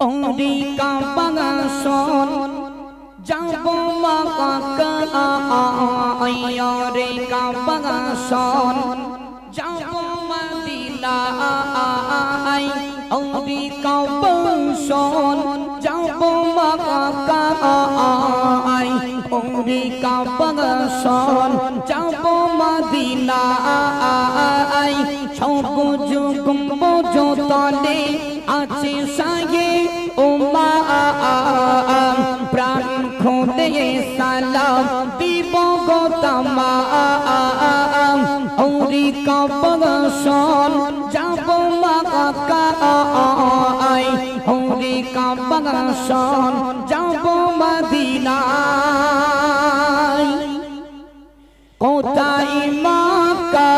ওরি কাবাগাসন যাব মাকা আয়রে কাবাগাসন যাব মদিনা আই ওরি কাবাগাসন যাব মাকা আই ওরি কাবাগাসন যাব আই সবুজ গম্বুজ তলে আছে সাগে সালাম দিব গোতামা। ওরি কাবাগাসন যাব মাকা আই ওরি কাবাগাসন যাব মদিনায়। কোথায় মাকা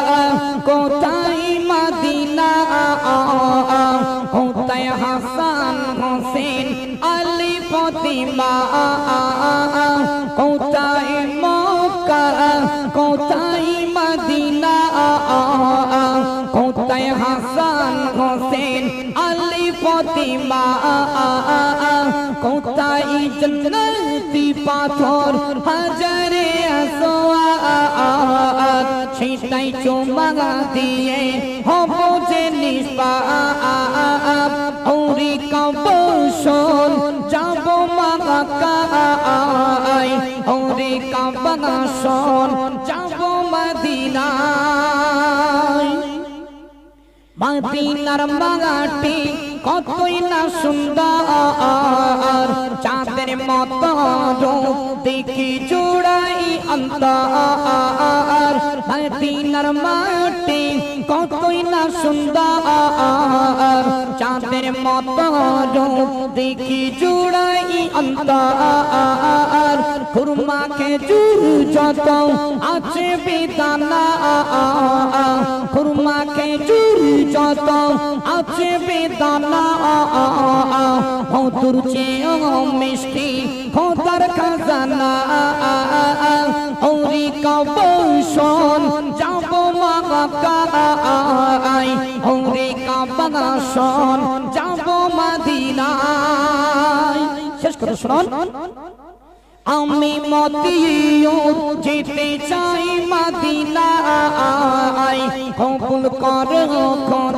কোথায় মদিনা কোথায় হাসান হোসেন আলী ফতিমা ফতিমা কোথায় জন্নতি পাথর হাজারে আসোয়াত? সেটাই চুমা দিয়ে হব যে নিষ্পাপ। ওরি কবসন যাব মাকাই ওরি কবসন যাব মদিনায়। মদিনার মাগাটি কতই না সুন্দর, চাঁদের মতো দেখি জোড়াই অন্তর মদিনার মাটি কতই না সুন্দর, চাঁদের মতো দেখি জোড়াই অন্তর, খুরমা খেজুর যত আছে বেদানা, খুরমা খেজুর যত আছে বেদানা। মধুর মিষ্টি খোদার খাজানা। হরি মদিনায়। শেষ আমি মদিও যেতে চাই মদিনা আই কবুল কর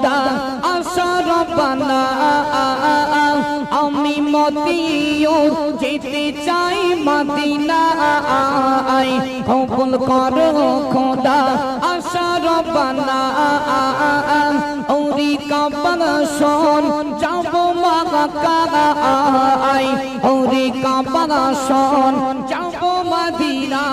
যেতে চাই মদিনা আই কবুল কর খোদা আশা রব্বানা ওরি কাবানা শোন, যাব মাকা আই ওরি কাপন শোন, যাব মদিনা